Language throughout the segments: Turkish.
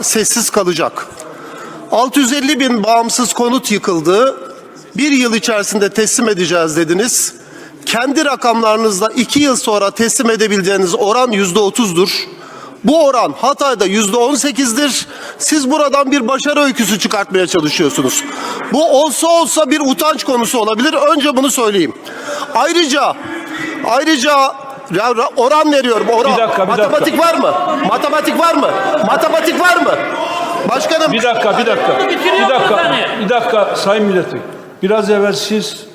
sessiz kalacak. 650 bin bağımsız konut yıkıldı. Bir yıl içerisinde teslim edeceğiz dediniz. Kendi rakamlarınızla iki yıl sonra teslim edebileceğiniz oran yüzde otuzdur. Bu oran Hatay'da yüzde on sekizdir. Siz buradan bir başarı öyküsü çıkartmaya çalışıyorsunuz. Bu olsa olsa bir utanç konusu olabilir. Önce bunu söyleyeyim. Ayrıca ayrıca ya ra- oran veriyorum. Oran. Bir dakika, bir dakika. Matematik var mı? Matematik var mı? Matematik var mı? Başkanım Bir dakika, bir dakika. Bir dakika, bir dakika Sayın Milletvekili. Biraz evvel siz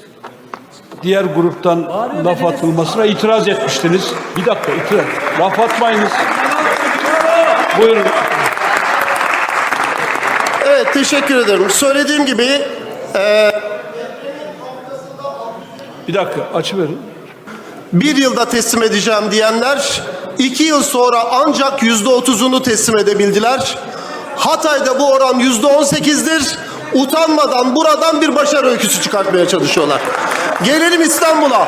diğer gruptan laf atılmasına itiraz etmiştiniz. Bir dakika, itiraz. Laf atmayınız. Buyurun. evet teşekkür ederim. Söylediğim gibi Bir dakika, açıverin. Bir yılda teslim edeceğim diyenler iki yıl sonra ancak yüzde otuzunu teslim edebildiler. Hatay'da bu oran yüzde on sekizdir. Utanmadan buradan bir başarı öyküsü çıkartmaya çalışıyorlar. Gelelim İstanbul'a.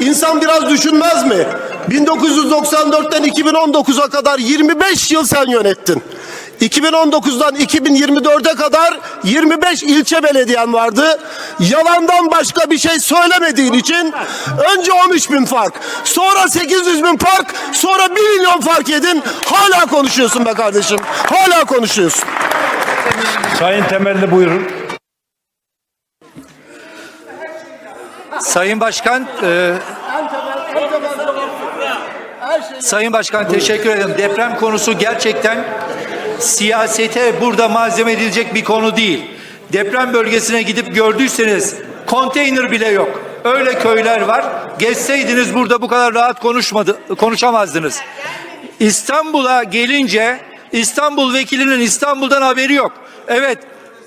İnsan biraz düşünmez mi? 1994'ten 2019'a kadar 25 yıl sen yönettin. 2019'dan 2024'e kadar 25 ilçe belediyen vardı. Yalandan başka bir şey söylemediğin için önce 13 bin fark, sonra 800 bin fark, sonra 1 milyon fark yedin. Hala konuşuyorsun be kardeşim. Hala konuşuyorsun. Sayın Temelli buyurun. Sayın Başkan, e, Sayın Başkan teşekkür ederim. Deprem konusu gerçekten siyasete burada malzeme edilecek bir konu değil. Deprem bölgesine gidip gördüyseniz konteyner bile yok. Öyle köyler var. Geçseydiniz burada bu kadar rahat konuşmadı, konuşamazdınız. İstanbul'a gelince İstanbul vekilinin İstanbul'dan haberi yok. Evet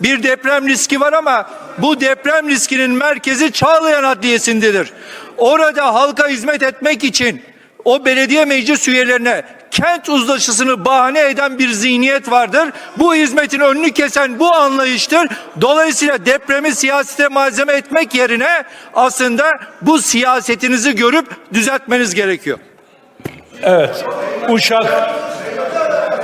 bir deprem riski var ama bu deprem riskinin merkezi Çağlayan Adliyesi'ndedir. Orada halka hizmet etmek için o belediye meclis üyelerine kent uzlaşısını bahane eden bir zihniyet vardır. Bu hizmetin önünü kesen bu anlayıştır. Dolayısıyla depremi siyasete malzeme etmek yerine aslında bu siyasetinizi görüp düzeltmeniz gerekiyor. Evet. Uşak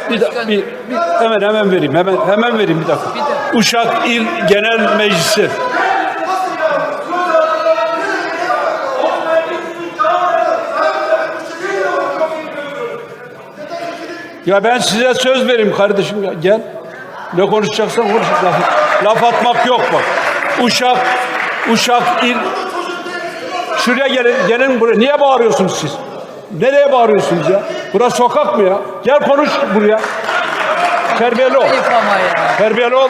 bir, da- bir, bir hemen hemen vereyim. Hemen hemen vereyim bir dakika. Uşak İl Genel Meclisi. Ya ben size söz vereyim kardeşim ya. Gel. Ne konuşacaksan konuş. Laf, laf atmak yok bak. Uşak, Uşak İl Şuraya gelin, gelin buraya. Niye bağırıyorsunuz siz? Nereye bağırıyorsunuz ya? Burası sokak mı ya? Gel konuş buraya. Terbiyeli ol. Terbiyeli ol.